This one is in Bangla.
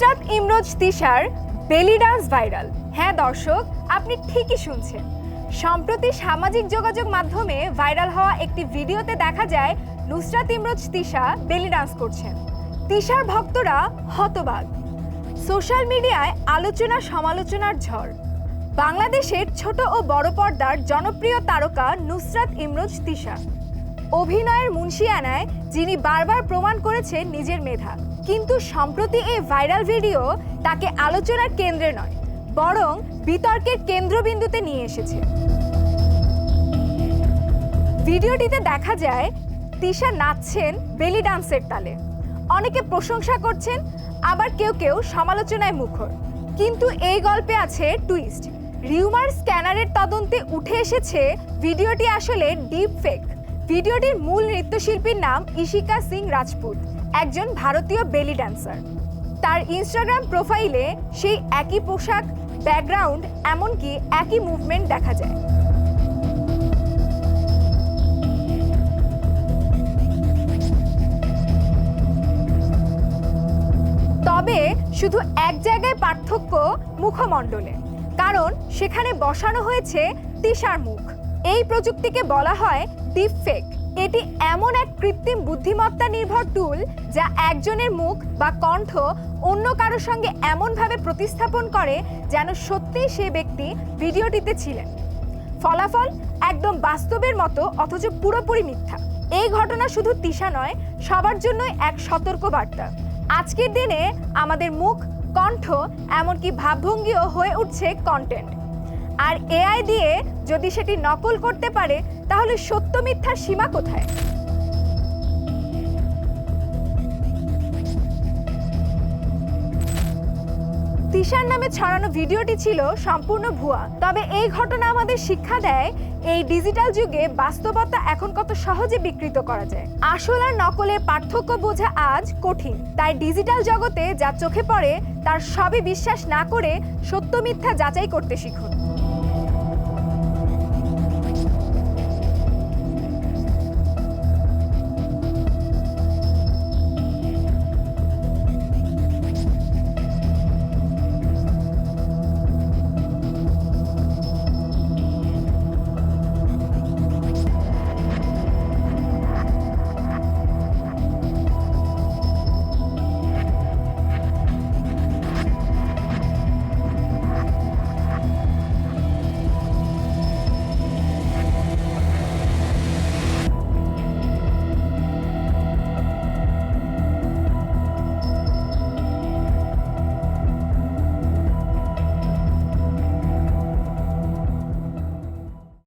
নুসরাত ইমরোজ তিশার বেলি ডান্স ভাইরাল। হ্যাঁ দর্শক, আপনি ঠিকই শুনছেন। সম্প্রতি সামাজিক যোগাযোগ মাধ্যমে ভাইরাল হওয়া একটি ভিডিওতে দেখা যায়, নুসরাত ইমরোজ তিশা বেলি ডান্স করছেন। তিশার ভক্তরা হতবাক। সোশ্যাল মিডিয়ায় আলোচনা সমালোচনার ঝড়। বাংলাদেশের ছোট ও বড় পর্দার জনপ্রিয় তারকা নুসরাত ইমরোজ তিশা। অভিনয়ের মুন্সিয়ানায়, যিনি বারবার প্রমাণ করেছেন নিজের মেধা। কিন্তু সম্প্রতি এই ভাইরাল ভিডিও তাকে আলোচনার কেন্দ্রে নয়, বরং বিতর্কের কেন্দ্রবিন্দুতে নিয়ে এসেছে। ভিডিওটিতে দেখা যায়, তিশা নাচছেন বেলি ডান্সের তালে। অনেকে প্রশংসা করছেন, আবার কেউ কেউ সমালোচনায় মুখর। কিন্তু এই গল্পে আছে টুইস্ট রিউমার স্ক্যানারের তদন্তে উঠে এসেছে ভিডিওটি আসলে ডিপ ফেক ভিডিওটির মূল নৃত্যশিল্পীর নাম ইশিকা সিং রাজপুত। একজন ভারতীয় বেলি ড্যান্সার তার ইনস্টাগ্রাম প্রোফাইলে সেই একই পোশাক ব্যাকগ্রাউন্ড এমনকি একই মুভমেন্ট দেখা যায়। তবে শুধু এক জায়গায় পার্থক্য মুখমণ্ডলে, কারণ সেখানে বসানো হয়েছে তিশার মুখ। এই প্রযুক্তিকে বলা হয় ডিপফেক এটি এমন এক কৃত্রিম বুদ্ধিমত্তা নির্ভর টুল যা একজনের মুখ বা কণ্ঠ অন্য কারোর সঙ্গে এমনভাবে প্রতিস্থাপন করে যেন সত্যিই সে ব্যক্তি ভিডিওটিতে ছিলেন। ফলাফল একদম বাস্তবের মতো, অথচ পুরোপুরি মিথ্যা। এই ঘটনা শুধু তিশা নয়, সবার জন্যই এক সতর্ক বার্তা আজকের দিনে আমাদের মুখ, কণ্ঠ, এমনকি ভাবভঙ্গিও হয়ে উঠছে কন্টেন্ট আর এআই দিয়ে যদি সেটি নকল করতে পারে, তাহলে সত্য মিথ্যার সীমা কোথায়? তিশার নামে ছড়ানো ভিডিওটি ছিল সম্পূর্ণ ভুয়া। তবে এই ঘটনা আমাদের শিক্ষা দেয়, এই ডিজিটাল যুগে বাস্তবতা এখন কত সহজে বিকৃত করা যায়। আসল আর নকলের পার্থক্য বোঝা আজ কঠিন। তাই ডিজিটাল জগতে যা চোখে পড়ে, তার সবই বিশ্বাস না করে সত্য মিথ্যা যাচাই করতে শিখুন।